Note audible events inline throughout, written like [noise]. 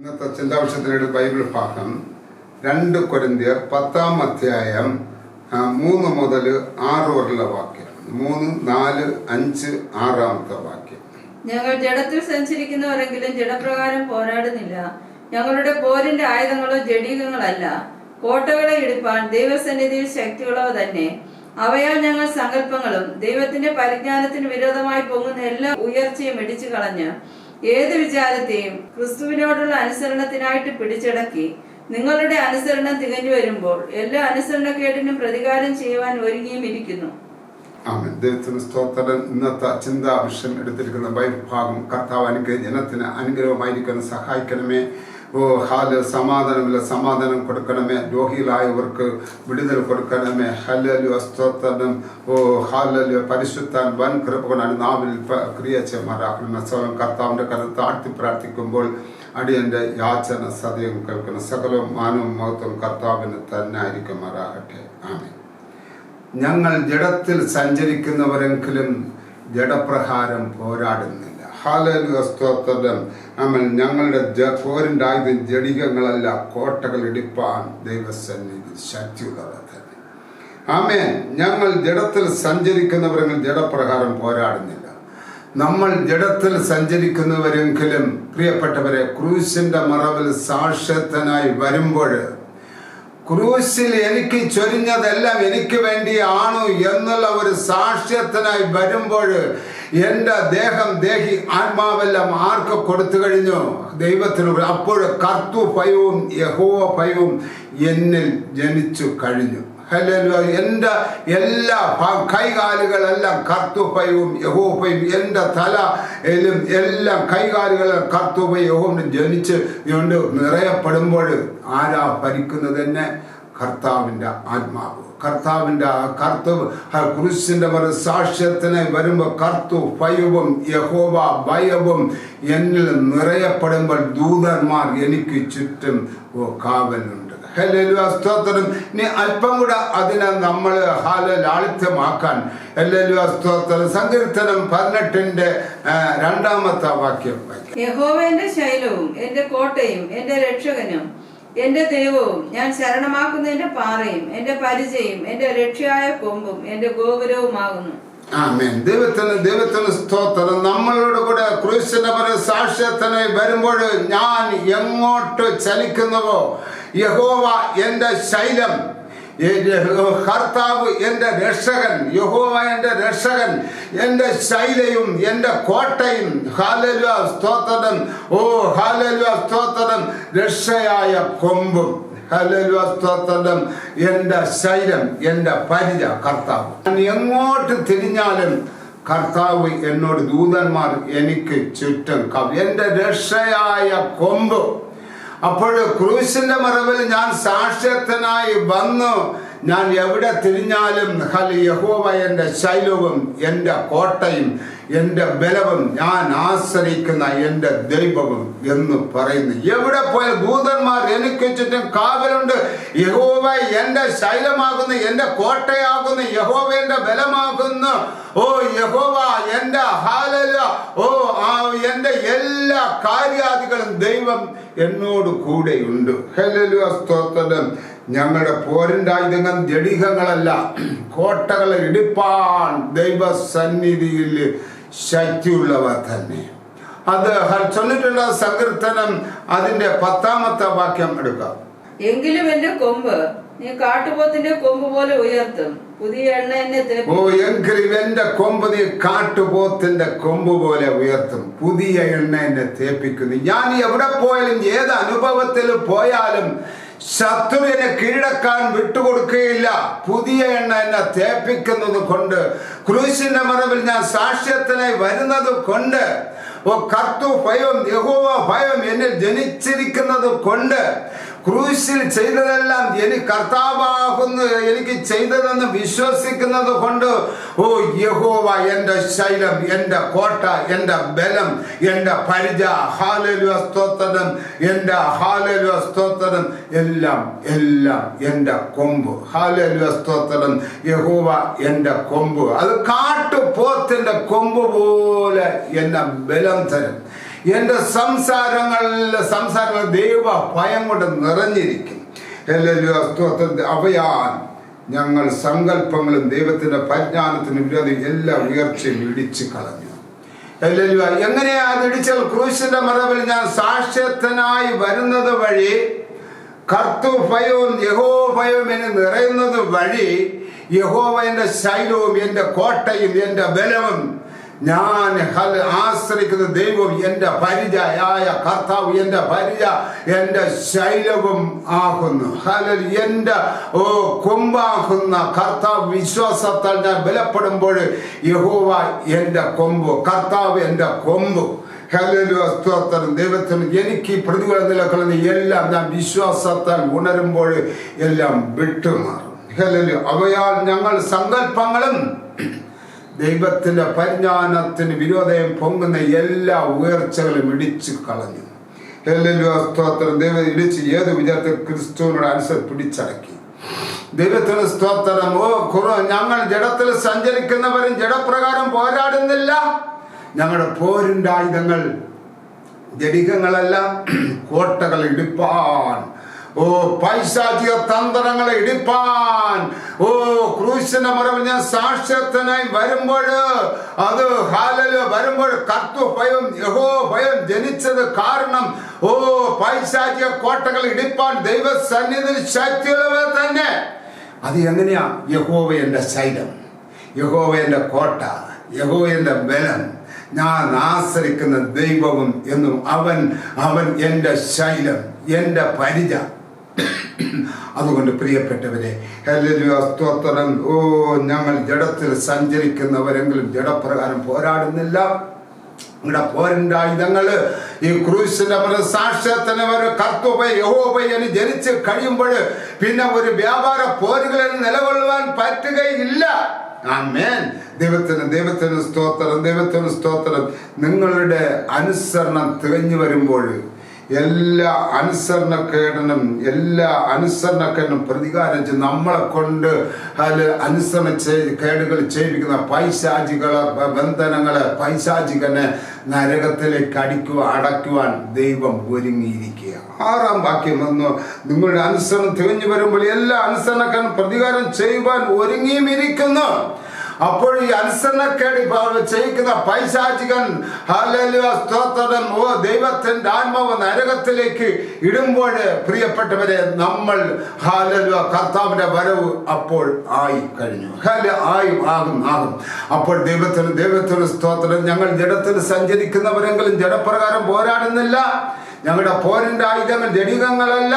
ഇന്നത്തെ ചിന്താവിഷയത്തിലൂടെ ബൈബിൾ ഭാഗം രണ്ട് കൊരിന്തിയർ പത്താം അധ്യായം മൂന്ന് മുതൽ ആറ് വരെയുള്ള വാക്യം. മൂന്ന് നാല് അഞ്ച് ആറാമത്തെ വാക്യം. ഞങ്ങൾ ജഡത്തിൽ സഞ്ചരിക്കുന്നവരെങ്കിലും ജഡപ്രകാരം പോരാടുന്നില്ല. ഞങ്ങളുടെ പോരിന്റെ ആയുധങ്ങളോ ജഡീകങ്ങളല്ല. കോട്ടകളെ ഇടിപ്പാൻ ദൈവസന്നിധിയിൽ ശക്തികളോ തന്നെ. അവയാൽ ഞങ്ങൾ സങ്കല്പങ്ങളും ദൈവത്തിന്റെ പരിജ്ഞാനത്തിന് വിരോധമായി പൊങ്ങുന്ന എല്ലാ ഉയർച്ചയും ഇടിച്ചു കളഞ്ഞ് ഏത് വിചാരത്തെയും ക്രിസ്തുവിനോടുള്ള അനുസരണത്തിനായിട്ട് പിടിച്ചടക്കി നിങ്ങളുടെ അനുസരണം തികഞ്ഞു വരുമ്പോൾ എല്ലാ അനുസരണക്കേടിനും പ്രതികാരം ചെയ്യുവാൻ ഒരുങ്ങിയും ഇരിക്കുന്നു. ദൈവത്തിന് സ്തോത്രം. ഇന്നത്തെ ചിന്താ വിഷയം എടുത്തിരിക്കുന്ന ബൈബിൾ ഭാഗം കർത്താവ് അനുഗ്രഹ ജനത്തിന് അനുഗ്രഹമായിരിക്കാൻ സഹായിക്കണമേ. ഹാൽ സമാധാനമില്ല സമാധാനം കൊടുക്കണമേ രോഗികളായവർക്ക് വിടുതൽ കൊടുക്കണമേ ഹലലു സ്തോത്രം. ഓ ഹാലലു പരിശുദ്ധാൻ വൻ കൃപ കൊണ്ടാണ് നാവിൽ ക്രിയ ചെമ്മാരാക്കണം സ്വയം കർത്താവിന്റെ കരുത്ത് താഴ്ത്തി പ്രാർത്ഥിക്കുമ്പോൾ അടിയന്റെ യാചന സദയം കേൾക്കണം സകലവും മാനവും മഹത്വം കർത്താവിന് തന്നെ ആയിരിക്കുമാറാകട്ടെ ആമേ ഞങ്ങൾ ജഡത്തിൽ സഞ്ചരിക്കുന്നവരെങ്കിലും ജഡപ്രകാരം പോരാടുന്നില്ല നമ്മൾ ഞങ്ങളുടെ പോരിന്റെ ആയുധം ജടികങ്ങളല്ല കോട്ടകൾ ഇടിപ്പാൻ ദൈവസന്നിധി ശക്തിയുള്ളവർ തന്നെ ആമേൻ. ഞങ്ങൾ ജഡത്തിൽ സഞ്ചരിക്കുന്നവരെങ്കിൽ ജഡപ്രകാരം പോരാടുന്നില്ല. നമ്മൾ ജഡത്തിൽ സഞ്ചരിക്കുന്നവരെങ്കിലും പ്രിയപ്പെട്ടവരെ ക്രൂശിന്റെ മറവിൽ സാക്ഷ്യത്തനായി വരുമ്പോൾ ക്രൂശിൽ എനിക്ക് ചൊരിഞ്ഞതെല്ലാം എനിക്ക് വേണ്ടിയാണ് എന്നുള്ള ഒരു സാക്ഷ്യത്തിനായി വരുമ്പോൾ എന്റെ ദേഹം ദേഹി ആത്മാവെല്ലാം ആർക്ക് കൊടുത്തു കഴിഞ്ഞു ദൈവത്തിന് അപ്പോൾ കർത്തു ഭയവും യഹോവ ഭയവും എന്നിൽ ജനിച്ചു കഴിഞ്ഞു. എന്റെ എല്ലാ കൈകാലുകളെല്ലാം കർത്തുഭയവും യഹോഭയും എന്റെ തല എലും എല്ലാം കൈകാലുകളെല്ലാം കർത്തുപ്പയും യഹോവും ജനിച്ച് കൊണ്ട് നിറയപ്പെടുമ്പോൾ ആരാ ഭരിക്കുന്നത് തന്നെ കർത്താവിന്റെ ആത്മാവ്. കർത്താവിന്റെ കർത്തവ് കുരിശിന്റെ ഒരു സാക്ഷ്യത്തിന് വരുമ്പോൾ കർത്തു ഭയവും യഹോവ ഭയവും എന്നിൽ നിറയപ്പെടുമ്പോൾ ദൂതന്മാർ എനിക്ക് ചുറ്റും കാവലുണ്ട്. സ്തോത്രം. ഇനി അല്പം കൂടെ അതിനെ നമ്മൾ ഹാല ലാളിത്യമാക്കാൻ. ഹല്ലേലൂയ, സ്തോത്രം. സങ്കീർത്തനം പതിനെട്ടിന്റെ രണ്ടാമത്തെ വാക്യം യഹോവന്റെ ശൈലവും എന്റെ കോട്ടയും എന്റെ രക്ഷകനും എന്റെ ദൈവവും ഞാൻ ശരണമാക്കുന്ന എന്റെ പാറയും എന്റെ പരിചയം എന്റെ രക്ഷയായ കൊമ്പും എന്റെ ഗോപുരവുമാകുന്നു. ആമേൻ. ദൈവത്തിന് ദൈവത്തിന് സ്തോത്രം. നമ്മളോട് കൂടെ ക്രൂശിന്റെ പര സാക്ഷ്യത്തിനായി വരുമ്പോൾ ഞാൻ എങ്ങോട്ട് ചലിക്കുന്നുവോ? യഹോവ എന്റെ ശൈലം. കർത്താവ് എന്റെ രക്ഷകൻ. യഹോവ എന്റെ രക്ഷകൻ. എന്റെ ശൈലയും എന്റെ കോട്ടയും. ഹാലലുവ സ്തോത്രം. ഓ ഹാലലുവ സ്തോത്രം. രക്ഷയായ കൊമ്പും. സ്തോത്രം എന്റെ ശൈലം എന്റെ പരിച കർത്താവ്. ഞാൻ എങ്ങോട്ട് തിരിഞ്ഞാലും കർത്താവ് എന്നോട് ദൂതന്മാർ എനിക്ക് ചുറ്റും എന്റെ എന്റെ രക്ഷയായ കൊമ്പ്. അപ്പോൾ ക്രൂശിന്റെ മറവിൽ ഞാൻ സാക്ഷ്യത്തിനായി വന്നു. ഞാൻ എവിടെ തിരിഞ്ഞാലും ഹൽ യഹോവ എന്റെ ശൈലവും എന്റെ കോട്ടയും എന്റെ ബലവും ഞാൻ ആശ്രയിക്കുന്ന എന്റെ ദൈവവും എന്ന് പറയുന്നു. എവിടെ പോയ ദൂതന്മാർ എനിക്ക് ചുറ്റും കാവലുണ്ട്. യഹോവ എന്റെ ശൈലമാകുന്നു എന്റെ കോട്ടയാകുന്നു യഹോവ എന്റെ ബലമാകുന്നു. ഓ യഹോവ എന്റെ ഹാലല ഓ ആ എന്റെ എല്ലാ കാര്യാദികളും ദൈവം എന്നോട് കൂടെയുണ്ട്. ഹലലു സ്തോത്രം. ഞങ്ങളുടെ പോരിന്റെ ആയുധങ്ങൾ ജഡികങ്ങളല്ല. കോട്ടകളെ ഇടിപ്പാൻ ദൈവസന്നിധിയിൽ ശക്തിയുള്ളവർ തന്നെ. അത് ചൊല്ലിട്ടുള്ള സങ്കീർത്തനം അതിന്റെ പത്താമത്തെ വാക്യം എടുക്കാം എങ്കിലും എന്റെ കൊമ്പ് നീ കാട്ടുപോത്തിന്റെ കൊമ്പ് പോലെ ഉയർത്തും. പുതിയ എണ്ണ എന്നെ ഓ എങ്കിലും എന്റെ കൊമ്പ് നീ കാട്ടുപോത്തിന്റെ കൊമ്പ് പോലെ ഉയർത്തും. പുതിയ എണ്ണ എന്നെ തേപ്പിക്കുന്നു. ഞാൻ എവിടെ പോയാലും ഏത് അനുഭവത്തിൽ പോയാലും ശത്രുവിനെ കീഴടക്കാൻ വിട്ടുകൊടുക്കുകയില്ല. പുതിയ എണ്ണ എന്നെ തേപ്പിക്കുന്നത് കൊണ്ട് ക്രൂശിന്റെ മറവിൽ ഞാൻ സാക്ഷ്യത്തിനായി വരുന്നത് കൊണ്ട് ഓ കർത്തു ഭയം യഹോവ ഭയം എന്നിൽ ജനിച്ചിരിക്കുന്നത് കൊണ്ട് ക്രൂശിൽ ചെയ്തതെല്ലാം എനിക്ക് കർത്താവാകുന്നു. എനിക്ക് ചെയ്തതെന്ന് വിശ്വസിക്കുന്നത് കൊണ്ട് ഓ യഹോവ എന്റെ ശൈലം എന്റെ കോട്ട എന്റെ ബലം എന്റെ പരിച ഹാലലുവ സ്തോത്രം എന്റെ ഹാലലുവ സ്തോത്രം എല്ലാം എല്ലാം എന്റെ കൊമ്പ്. ഹാലലുവ സ്തോത്രം യഹോവ എന്റെ കൊമ്പ്. അത് കാട്ടുപോത്തിന്റെ കൊമ്പ് പോലെ എന്നെ ബലം തരും. എന്റെ സംസാരങ്ങളിൽ സംസാരങ്ങൾ ദൈവ ഭയം കൊണ്ട് നിറഞ്ഞിരിക്കും ഹല്ലേലൂയ, അവയാൻ ഞങ്ങൾ സങ്കല്പങ്ങളും ദൈവത്തിന്റെ പരിജ്ഞാനത്തിന് വിരോധി എല്ലാ ഉയർച്ചയും ഇടിച്ചു കളഞ്ഞു. ഹല്ലേലൂയ. എങ്ങനെയാ ഇടിച്ചാൽ? ക്രൂശിന്റെ മറവിൽ ഞാൻ സാക്ഷ്യത്തിനായി വരുന്നത് വഴി കർത്തു ഭയവും യഹോ ഭയവും എന്നെ നിറയുന്നത് വഴി യഹോവ എന്റെ ശൈലവും എന്റെ കോട്ടയും എന്റെ ബലവും ഞാൻ ആശ്രയിക്കുന്ന ദൈവം എന്റെ പരിചയായ കർത്താവ് എന്റെ പരിച എന്റെ ശൈലവും ആകുന്നു. ഹലൽ എന്റെ ഓ കൊമ്പാകുന്ന കർത്താവ് വിശ്വാസത്താൽ ഞാൻ ബലപ്പെടുമ്പോൾ യഹോവ എന്റെ കൊമ്പ് കർത്താവ് എന്റെ കൊമ്പ്. സ്തോത്രം. ദൈവത്തിന് എനിക്ക് പ്രതികൂല നിലകൊള്ളുന്ന എല്ലാം ഞാൻ വിശ്വാസത്താൽ ഉണരുമ്പോൾ എല്ലാം വിട്ടുമാറും. ഹലലു അവയാൽ ഞങ്ങൾ സങ്കല്പങ്ങളും ദൈവത്തിന്റെ പരിജ്ഞാനത്തിന് വിരോധം പൊങ്ങുന്ന എല്ലാ ഉയർച്ചകളും ഇടിച്ചു കളഞ്ഞു. സ്തോത്രം. ദൈവം ഇടിച്ച് ഏത് വിചാരത്തിൽ ക്രിസ്തുവിനോട് അനുസരിച്ച് പിടിച്ചടക്കി. ദൈവത്തിന് സ്തോത്രം. ഓ കുറു ഞങ്ങൾ ജഡത്തിൽ സഞ്ചരിക്കുന്നവരും ജഡപ്രകാരം പോരാടുന്നില്ല. ഞങ്ങളുടെ പോരിന്റെ ആയുധങ്ങൾ ജഡികങ്ങളല്ല കോട്ടകൾ ഇടിപ്പാൻ ഓ പൈശാചിക തന്ത്രങ്ങളെ ഇടിപ്പാൻ. ഓ ക്രൂശിന്റെ മറവിൽ ഞാൻ സാക്ഷ്യത്തിനായി വരുമ്പോൾ അത് ഹാലല് വരുമ്പോൾ കർത്തു ഭയം യഹോ ഭയം ജനിച്ചത് കാരണം ഓ പൈശാചിക കോട്ടകൾ ഇടിപ്പാൻ ദൈവ സന്നിധി ശക്തിയുള്ളവർ തന്നെ. അത് എങ്ങനെയാ? യഹോവ എന്റെ ശൈലം യഹോവ എന്റെ കോട്ട യഹോവ എന്റെ ബലം. ഞാൻ ആശ്രയിക്കുന്ന ദൈവവും എന്നും അവൻ അവൻ എന്റെ ശൈലം എന്റെ പരിച. അതുകൊണ്ട് പ്രിയപ്പെട്ടവരെ സ്തോത്രം. ഓ ഞങ്ങൾ ജഡത്തിൽ സഞ്ചരിക്കുന്നവരെങ്കിലും ജഡപ്രകാരം പോരാടുന്നില്ല. നിങ്ങളുടെ പോരന്റെ ആയുധങ്ങൾ ഈ ക്രൂശിന്റെ മല സാക്ഷ്യത്തിന് ഒരു കർത്തുപ യഹോപയ്യന് ജനിച്ച് കഴിയുമ്പോൾ പിന്നെ ഒരു വ്യാപാര പോരുകളിൽ നിലകൊള്ളുവാൻ പറ്റുകയില്ല. ആമേൻ. ദൈവത്തിന് ദൈവത്തിന് സ്തോത്രം ദൈവത്തിന് സ്തോത്രം. നിങ്ങളുടെ അനുസരണം തികഞ്ഞു വരുമ്പോൾ എല്ലാ അനുസരണക്കേടനും എല്ലാ അനുസരണക്കേടനും പ്രതികാരം ചെയ്ത് നമ്മളെ കൊണ്ട് അനുസരണ കേടുകൾ ചെയ്യിപ്പിക്കുന്ന പൈശാചികളെ ബന്ധനങ്ങളെ പൈശാചികനെ നരകത്തിലേക്ക് അടിക്കുക അടയ്ക്കുവാൻ ദൈവം ഒരുങ്ങിയിരിക്കുക. ആറാം വാക്യം വന്നു. നിങ്ങളുടെ അനുസരണം തികഞ്ഞു വരുമ്പോൾ എല്ലാ അനുസരണക്കാരും പ്രതികാരം ചെയ്യുവാൻ ഒരുങ്ങിയും ഇരിക്കുന്നു അപ്പോൾ ഈ അനുസരണക്കേട് ചെയ്യിക്കുന്ന പൈശാചികൻ സ്തോത്രം ഓ ദൈവത്തിന്റെ ആത്മാവ് നരകത്തിലേക്ക് ഇടുമ്പോൾ പ്രിയപ്പെട്ടവരെ നമ്മൾ ഹാലലുവ കർത്താവിന്റെ വരവ് അപ്പോൾ ആയി കഴിഞ്ഞു. ഹല ആയി ആകും ആകും. അപ്പോൾ ദൈവത്തിന് ദൈവത്തിന് സ്തോത്രം. ഞങ്ങൾ ജഡത്തിൽ സഞ്ചരിക്കുന്നവരെങ്കിലും ജഡപ്രകാരം പോരാടുന്നില്ല. ഞങ്ങളുടെ പോരിന്റെ ആയുധങ്ങൾ ജടികങ്ങളല്ല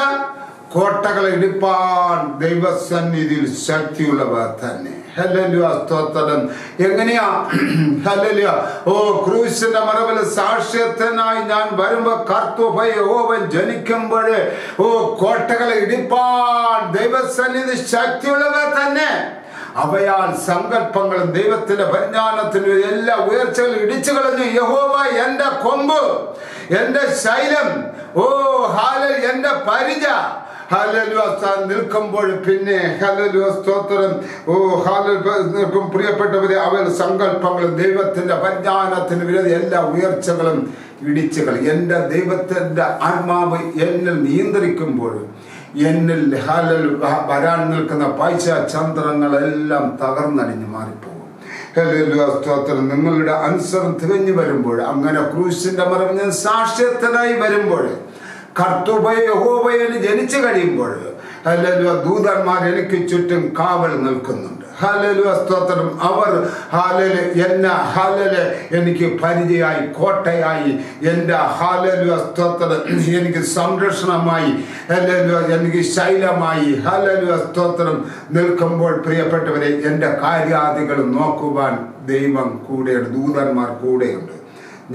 കോട്ടകളെ ഇടിപ്പാൻ ദൈവസന്നിധിയിൽ ശക്തിയുള്ളവർ തന്നെ. സ്തോത്രം. എങ്ങനെയാ? [clears throat] ഹല്ലേലൂയ. ഓ ക്രൂശിന്റെ മറവിൽ സാക്ഷ്യത്തിനായി ഞാൻ വരുമ്പോ കർത്തുഭയോവൻ ജനിക്കുമ്പോഴ് ഓ കോട്ടകളെ ഇടിപ്പാൻ ദൈവസന്നിധി ശക്തിയുള്ളവ തന്നെ. അവയാൽ സങ്കല്പങ്ങളും ദൈവത്തിന്റെ പരിജ്ഞാനത്തിനും എല്ലാ ഉയർച്ചകളും ഇടിച്ചു കളഞ്ഞു. യഹോവ എന്റെ കൊമ്പ് എന്റെ ശൈലം ഓ ഹാലൽ എന്റെ പരിച. നിൽക്കുമ്പോൾ പിന്നെ സ്തോത്രം. ഓ നിൽക്കും പ്രിയപ്പെട്ടവരെ അവർ സങ്കല്പങ്ങളും ദൈവത്തിന്റെ പരിജ്ഞാനത്തിന് വിരതി എല്ലാ ഉയർച്ചകളും ഇടിച്ചുകൾ എന്റെ ദൈവത്തിന്റെ ആത്മാവ് എന്നിൽ നിയന്ത്രിക്കുമ്പോൾ എന്നിൽ ഹലൽ വരാൻ നിൽക്കുന്ന പൈസ ചന്ദ്രങ്ങളെല്ലാം തകർന്നടിഞ്ഞു മാറിപ്പോകും. സ്തോത്രം. നിങ്ങളുടെ അനുസരണം തികഞ്ഞു വരുമ്പോൾ അങ്ങനെ ക്രൂശിന്റെ മറവ് ഞാൻ സാക്ഷ്യത്തിനായി വരുമ്പോൾ കർത്തുബയഹോബയന് ജനിച്ചു കഴിയുമ്പോൾ ഹല്ലേലൂയ ദൂതന്മാർ എനിക്ക് ചുറ്റും കാവൽ നിൽക്കുന്നുണ്ട്. ഹല്ലേലൂയ സ്തോത്രം. അവർ ഹാലല് എന്നെ ഹാലല് എനിക്ക് പരിചയമായി കോട്ടയായി. എന്റെ ഹാലലുയ സ്തോത്രം എനിക്ക് സംരക്ഷണമായി ഹലലുവ എനിക്ക് ശൈലമായി ഹല്ലേലൂയ സ്തോത്രം നിൽക്കുമ്പോൾ പ്രിയപ്പെട്ടവരെ എന്റെ കാര്യാദികൾ നോക്കുവാൻ ദൈവം കൂടെയുണ്ട് ദൂതന്മാർ കൂടെയുണ്ട്.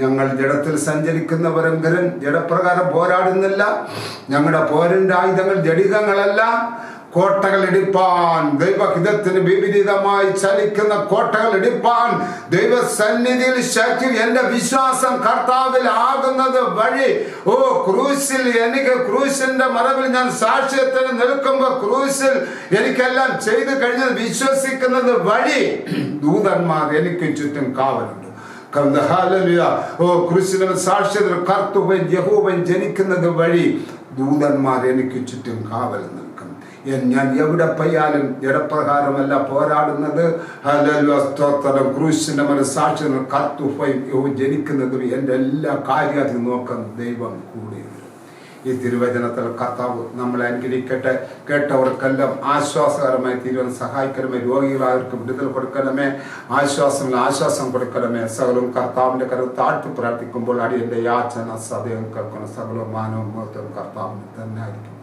ഞങ്ങൾ ജഡത്തിൽ സഞ്ചരിക്കുന്നവരെങ്കിലും ജഡപ്രകാരം പോരാടുന്നില്ല. ഞങ്ങളുടെ പോരിന്റെ ആയുധങ്ങൾ ജഡികങ്ങളല്ല കോട്ടകൾ ഇടിപ്പാൻ ദൈവഹിതത്തിന് വിപരീതമായി ചലിക്കുന്ന കോട്ടകൾ ഇടിപ്പാൻ ദൈവസന്നിധിയിൽ ശക്തി എന്റെ വിശ്വാസം കർത്താവിൽ ആകുന്നത് വഴി. ഓ ക്രൂസിൽ എനിക്ക് ക്രൂശിന്റെ മറവിൽ ഞാൻ സാക്ഷ്യത്തിന് നിൽക്കുമ്പോൾ ക്രൂസിൽ എനിക്കെല്ലാം ചെയ്തു കഴിഞ്ഞത് വിശ്വസിക്കുന്നത് വഴി. ദൂതന്മാർ എനിക്ക് ചുറ്റും കാവലുണ്ട്. ഓ ക്രിസ്തുവിന് സാക്ഷ്യത്തിൽ കർത്തുവൻ യഹൂവൻ ജനിക്കുന്നത് വഴി ദൂതന്മാർ എനിക്ക് ചുറ്റും കാവൽ നിൽക്കും. ഞാൻ എവിടെ പോയാലും ഇടപ്രകാരമല്ല പോരാടുന്നത്. സ്തോത്രം. ക്രൂശിന്റെ മനസ്സാക്ഷ്യം കർത്തു ജനിക്കുന്നതും എന്റെ എല്ലാ കാര്യത്തിൽ നോക്കാൻ ദൈവം കൂടിയുണ്ട് ഈ തിരുവചനത്തിൽ കർത്താവ് നമ്മളെ അനുഗ്രഹിക്കട്ടെ. കേട്ടവർക്കെല്ലാം ആശ്വാസകരമായി തീരുവാൻ സഹായിക്കണമേ. രോഗികളായവർക്ക് വിടുതൽ കൊടുക്കണമേ. ആശ്വാസങ്ങൾ ആശ്വാസം കൊടുക്കണമേ. സകലവും കർത്താവിന്റെ കരം താഴ്ത്തി പ്രാർത്ഥിക്കുമ്പോൾ അടിയന്റെ യാചന സദയം കേൾക്കണം സകലവും മാനവും മഹത്വം കർത്താവിന് തന്നെ ആയിരിക്കും.